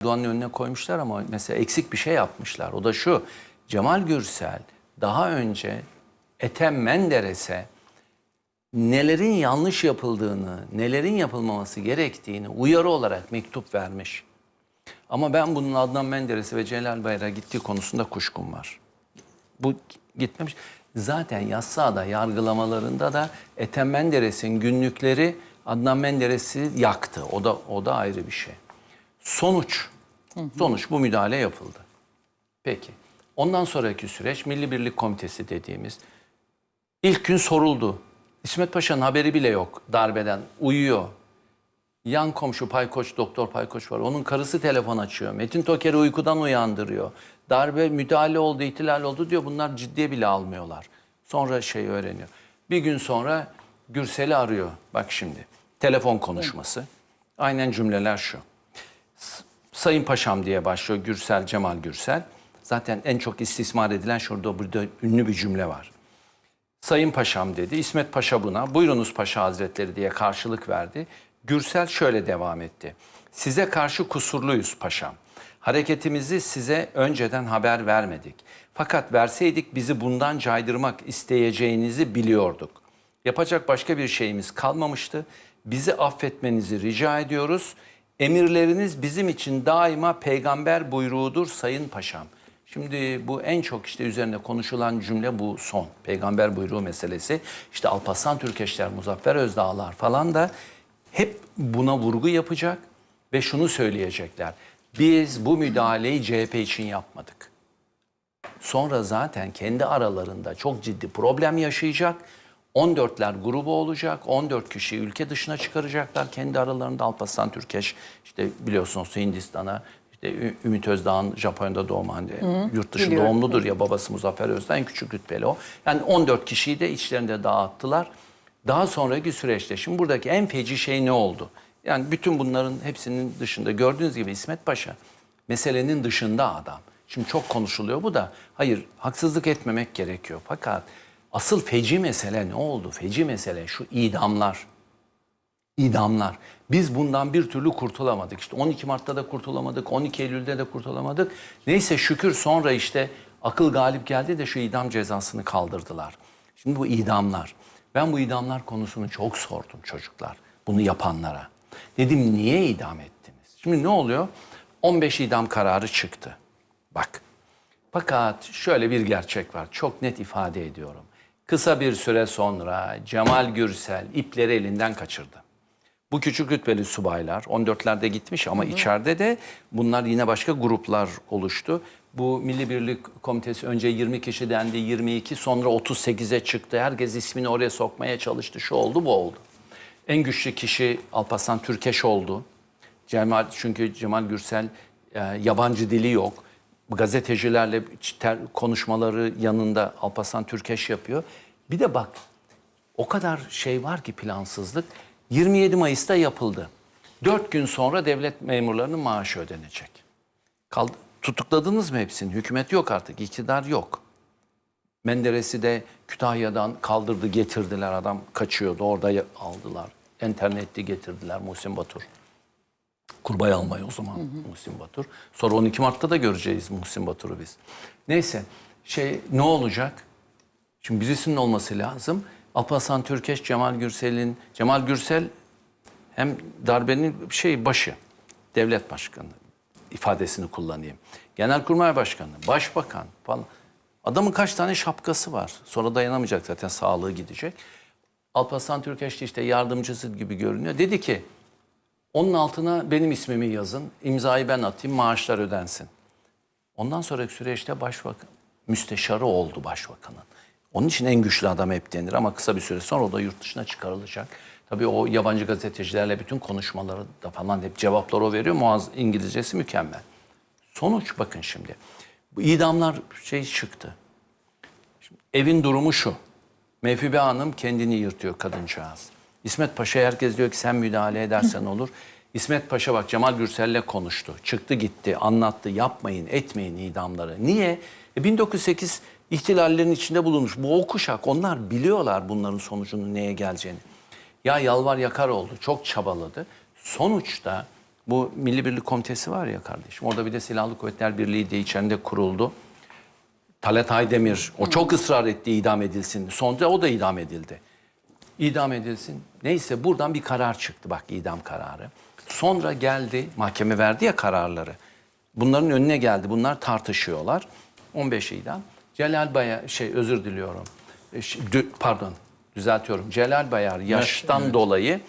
Erdoğan'ın önüne koymuşlar ama mesela eksik bir şey yapmışlar. O da şu. Cemal Gürsel daha önce Ethem Menderes'e nelerin yanlış yapıldığını, nelerin yapılmaması gerektiğini uyarı olarak mektup vermiş. Ama ben bunun Adnan Menderes'e ve Celal Bayar'a gittiği konusunda kuşkum var. Bu gitmemiş. Zaten Yassıada yargılamalarında da Ethem Menderes'in günlükleri Adnan Menderes'i yaktı. O da o da ayrı bir şey. Sonuç. Sonuç bu müdahale yapıldı. Peki. Ondan sonraki süreç Milli Birlik Komitesi dediğimiz ilk gün soruldu. İsmet Paşa'nın haberi bile yok darbeden. Uyuyor. Yan komşu Paykoç, Doktor Paykoç var. Onun karısı telefon açıyor. Metin Toker'i uykudan uyandırıyor. Darbe müdahale oldu, ihtilal oldu diyor. Bunlar ciddiye bile almıyorlar. Sonra şey öğreniyor. Bir gün sonra Gürsel'i arıyor. Bak şimdi. Telefon konuşması. Aynen cümleler şu. Sayın Paşam diye başlıyor Gürsel, Cemal Gürsel. Zaten en çok istismar edilen şurada burada ünlü bir cümle var. Sayın Paşam dedi. İsmet Paşa buna buyurunuz Paşa Hazretleri diye karşılık verdi. Gürsel şöyle devam etti. Size karşı kusurluyuz paşam. Hareketimizi size önceden haber vermedik. Fakat verseydik bizi bundan caydırmak isteyeceğinizi biliyorduk. Yapacak başka bir şeyimiz kalmamıştı. Bizi affetmenizi rica ediyoruz. Emirleriniz bizim için daima peygamber buyruğudur sayın paşam. Şimdi bu en çok işte üzerine konuşulan cümle bu son. Peygamber buyruğu meselesi. İşte Alparslan Türkeşler, Muzaffer Özdağlar falan da hep buna vurgu yapacak ve şunu söyleyecekler. Biz bu müdahaleyi CHP için yapmadık. Sonra zaten kendi aralarında çok ciddi problem yaşayacak. 14'ler grubu olacak. 14 kişi ülke dışına çıkaracaklar. Kendi aralarında Alparslan Türkeş işte biliyorsunuz Hindistan'a işte Ümit Özdağ'ın Japonya'da doğma hani yurt dışı biliyorum. doğumludur ya babası Muzaffer Özdağ en küçük rütbeli o. Yani 14 kişiyi de içlerinde dağıttılar. Daha sonraki süreçte şimdi buradaki en feci şey ne oldu? Yani bütün bunların hepsinin dışında gördüğünüz gibi İsmet Paşa meselenin dışında adam. Şimdi çok konuşuluyor bu da. Hayır haksızlık etmemek gerekiyor. Fakat asıl feci mesele ne oldu? Feci mesele şu idamlar. İdamlar. Biz bundan bir türlü kurtulamadık. İşte 12 Mart'ta da kurtulamadık, 12 Eylül'de de kurtulamadık. Neyse şükür sonra işte akıl galip geldi de şu idam cezasını kaldırdılar. Şimdi bu idamlar. Ben bu idamlar konusunu çok sordum çocuklar. Bunu yapanlara. Dedim niye idam ettiniz? Şimdi ne oluyor? 15 idam kararı çıktı. Bak. Fakat şöyle bir gerçek var. Çok net ifade ediyorum. Kısa bir süre sonra Cemal Gürsel ipleri elinden kaçırdı. Bu küçük rütbeli subaylar 14'lerde gitmiş ama içeride de bunlar yine başka gruplar oluştu. Bu Milli Birlik Komitesi önce 20 kişi dendi, 22 sonra 38'e çıktı. Herkes ismini oraya sokmaya çalıştı. Şu oldu, bu oldu. En güçlü kişi Alparslan Türkeş oldu. Cemal çünkü Cemal Gürsel e, yabancı dili yok. Gazetecilerle konuşmaları yanında Alparslan Türkeş yapıyor. Bir de bak o kadar şey var ki plansızlık. 27 Mayıs'ta yapıldı. 4 gün sonra devlet memurlarının maaşı ödenecek. Kaldı, tutukladınız mı hepsini? Hükümet yok artık, iktidar yok. Menderes'i de Kütahya'dan kaldırdı getirdiler. Adam kaçıyordu orada aldılar. İnternette getirdiler Muhsin Batur. Kurbay almayı o zaman Muhsin Batur. Sonra 12 Mart'ta da göreceğiz Muhsin Batur'u biz. Neyse şey ne olacak? Şimdi birisinin olması lazım. Alparslan Türkeş, Cemal Gürsel'in, Cemal Gürsel hem darbenin şey başı, devlet başkanı ifadesini kullanayım. Genelkurmay Başkanı, Başbakan falan. Adamın kaç tane şapkası var. Sonra dayanamayacak zaten sağlığı gidecek. Alparslan Türkeş de işte yardımcısı gibi görünüyor. Dedi ki onun altına benim ismimi yazın, imzayı ben atayım, maaşlar ödensin. Ondan sonraki süreçte başbakan, müsteşarı oldu başbakanın. Onun için en güçlü adam hep denir ama kısa bir süre sonra o da yurt dışına çıkarılacak. Tabii o yabancı gazetecilerle bütün konuşmaları da falan hep cevaplar o veriyor. Muaz İngilizcesi mükemmel. Sonuç bakın şimdi. Bu idamlar şey çıktı. Şimdi evin durumu şu. Mevhibe Hanım kendini yırtıyor kadıncağız. İsmet Paşa herkes diyor ki sen müdahale edersen olur. İsmet Paşa bak Cemal Gürsel'le konuştu. Çıktı gitti anlattı yapmayın etmeyin idamları. Niye? E 1908 ihtilallerin içinde bulunmuş. Bu o kuşak onlar biliyorlar bunların sonucunun neye geleceğini. Ya yalvar yakar oldu çok çabaladı. Sonuçta Bu Milli Birlik Komitesi var ya kardeşim. Orada bir de Silahlı Kuvvetler Birliği diye içeride kuruldu. Talat Aydemir o çok ısrar etti idam edilsin. Sonra o da idam edildi. İdam edilsin. Neyse buradan bir karar çıktı bak idam kararı. Sonra geldi mahkeme verdi ya kararları. Bunların önüne geldi. Bunlar tartışıyorlar. 15 idam. Celal Bayar şey özür diliyorum. E, dü- Pardon düzeltiyorum. Celal Bayar yaştan dolayı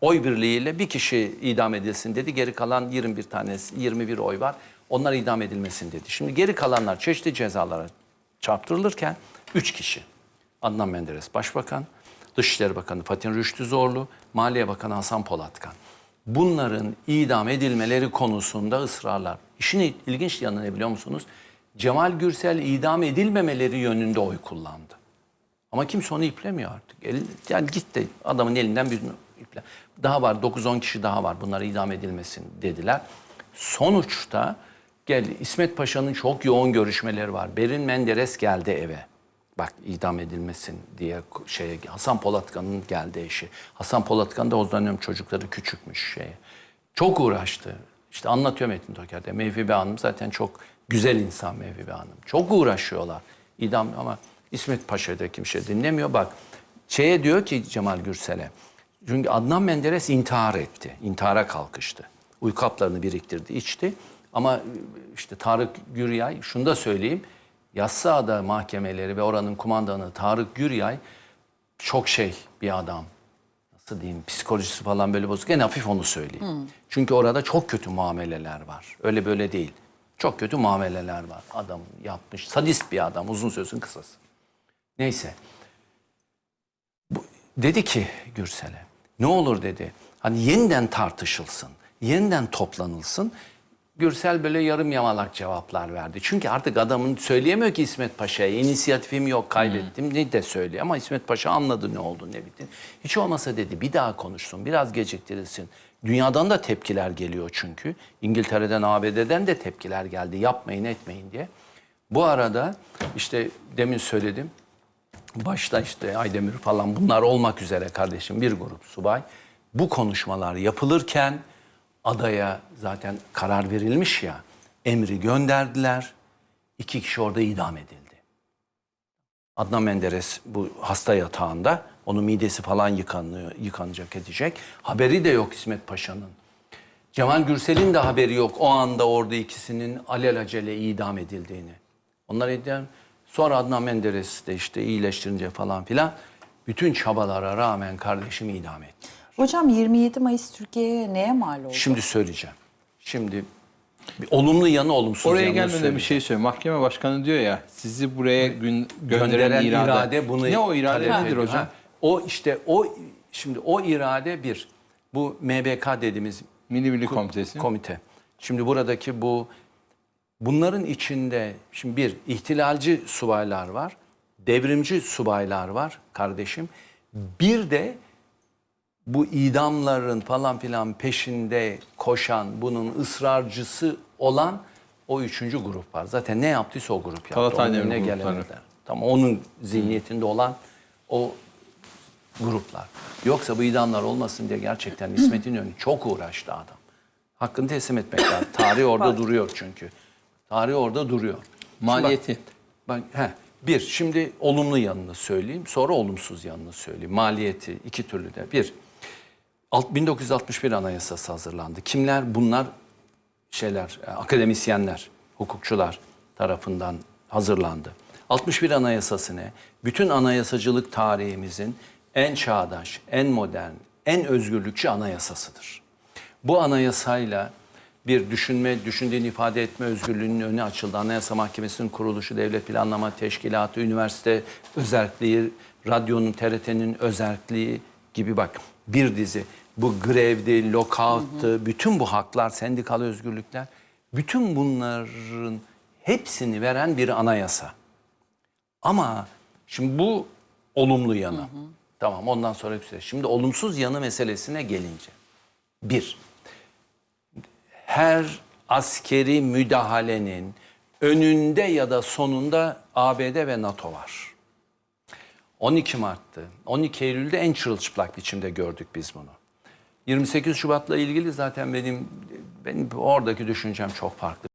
oy birliğiyle bir kişi idam edilsin dedi. Geri kalan 21 tanesi 21 oy var. Onlar idam edilmesin dedi. Şimdi geri kalanlar çeşitli cezalara çarptırılırken 3 kişi. Adnan Menderes Başbakan, Dışişleri Bakanı Fatih Rüştü Zorlu, Maliye Bakanı Hasan Polatkan. Bunların idam edilmeleri konusunda ısrarlar. İşin ilginç yanı ne biliyor musunuz? Cemal Gürsel idam edilmemeleri yönünde oy kullandı. Ama kimse onu iplemiyor artık. El, yani gitti adamın elinden birini iple. Daha var 9-10 kişi daha var bunlar idam edilmesin dediler. Sonuçta gel İsmet Paşa'nın çok yoğun görüşmeleri var. Berin Menderes geldi eve. Bak idam edilmesin diye şeye Hasan Polatkan'ın geldi eşi. Hasan Polatkan da o dönem çocukları küçükmüş şeye. Çok uğraştı. İşte anlatıyor Metin Toker'de. Mevhibe Hanım zaten çok güzel insan Mevhibe Hanım. Çok uğraşıyorlar. İdam ama İsmet Paşa da kimse dinlemiyor. Bak şeye diyor ki Cemal Gürsel'e. Çünkü Adnan Menderes intihar etti. İntihara kalkıştı. Uyku haplarını biriktirdi, içti. Ama işte Tarık Güryay, şunu da söyleyeyim. Yassıada mahkemeleri ve oranın kumandanı Tarık Güryay çok şey bir adam. Nasıl diyeyim psikolojisi falan böyle bozuk. En hafif onu söyleyeyim. Çünkü orada çok kötü muameleler var. Öyle böyle değil. Çok kötü muameleler var. Adam yapmış. Sadist bir adam. Uzun sözün kısası. Neyse. Bu, dedi ki Gürsel'e ne olur dedi. Hani yeniden tartışılsın. Yeniden toplanılsın. Gürsel böyle yarım yamalak cevaplar verdi. Çünkü artık adamın söyleyemiyor ki İsmet Paşa'ya. İnisiyatifim yok kaybettim ne de söyle. Ama İsmet Paşa anladı ne oldu ne bitti. Hiç olmasa dedi bir daha konuşsun biraz geciktirilsin. Dünyadan da tepkiler geliyor çünkü. İngiltere'den ABD'den de tepkiler geldi yapmayın etmeyin diye. Bu arada işte demin söyledim başta işte Aydemir falan bunlar olmak üzere kardeşim bir grup subay. Bu konuşmalar yapılırken adaya zaten karar verilmiş ya emri gönderdiler. İki kişi orada idam edildi. Adnan Menderes bu hasta yatağında. Onun midesi falan yıkanıyor, yıkanacak edecek. Haberi de yok İsmet Paşa'nın. Cemal Gürsel'in de haberi yok o anda orada ikisinin alelacele idam edildiğini. Onlar idam. Sonra Adnan Menderes de işte iyileştirince falan filan bütün çabalara rağmen kardeşimi idam etti. Hocam 27 Mayıs Türkiye'ye neye mal oldu? Şimdi söyleyeceğim. Şimdi bir olumlu yanı olumsuz Oraya gelmeden bir şey söyleyeyim. Mahkeme başkanı diyor ya sizi buraya gün, gönderen, gönderen irade. irade, bunu ne o irade nedir hocam? Ha, O işte o şimdi o irade bir bu MBK dediğimiz Milli Birlik Komitesi. komite. Şimdi buradaki bu bunların içinde şimdi bir ihtilalci subaylar var, devrimci subaylar var kardeşim. Bir de bu idamların falan filan peşinde koşan, bunun ısrarcısı olan o üçüncü grup var. Zaten ne yaptıysa o grup yaptı. Talat Onun gelemediler. Tam onun zihniyetinde olan o gruplar. Yoksa bu idamlar olmasın diye gerçekten İsmet İnönü çok uğraştı adam. Hakkını teslim etmek lazım. Tarih orada duruyor çünkü. Tarih orada duruyor. Şimdi bak- Maliyeti. ben he, bir şimdi olumlu yanını söyleyeyim, sonra olumsuz yanını söyleyeyim. Maliyeti iki türlü de. Bir, 1961 Anayasası hazırlandı. Kimler? Bunlar şeyler, e, akademisyenler, hukukçular tarafından hazırlandı. 61 Anayasası ne? Bütün anayasacılık tarihimizin en çağdaş, en modern, en özgürlükçü anayasasıdır. Bu anayasayla bir düşünme, düşündüğünü ifade etme özgürlüğünün önü açıldı. Anayasa Mahkemesi'nin kuruluşu, devlet planlama teşkilatı, üniversite özelliği, radyonun, TRT'nin özelliği gibi bak bir dizi. Bu grevdi, lockout'tı, bütün bu haklar, sendikal özgürlükler, bütün bunların hepsini veren bir anayasa. Ama şimdi bu olumlu yanı. Tamam ondan sonra güzel. Şimdi olumsuz yanı meselesine gelince. Bir, her askeri müdahalenin önünde ya da sonunda ABD ve NATO var. 12 Mart'tı. 12 Eylül'de en çırılçıplak biçimde gördük biz bunu. 28 Şubat'la ilgili zaten benim benim oradaki düşüncem çok farklı.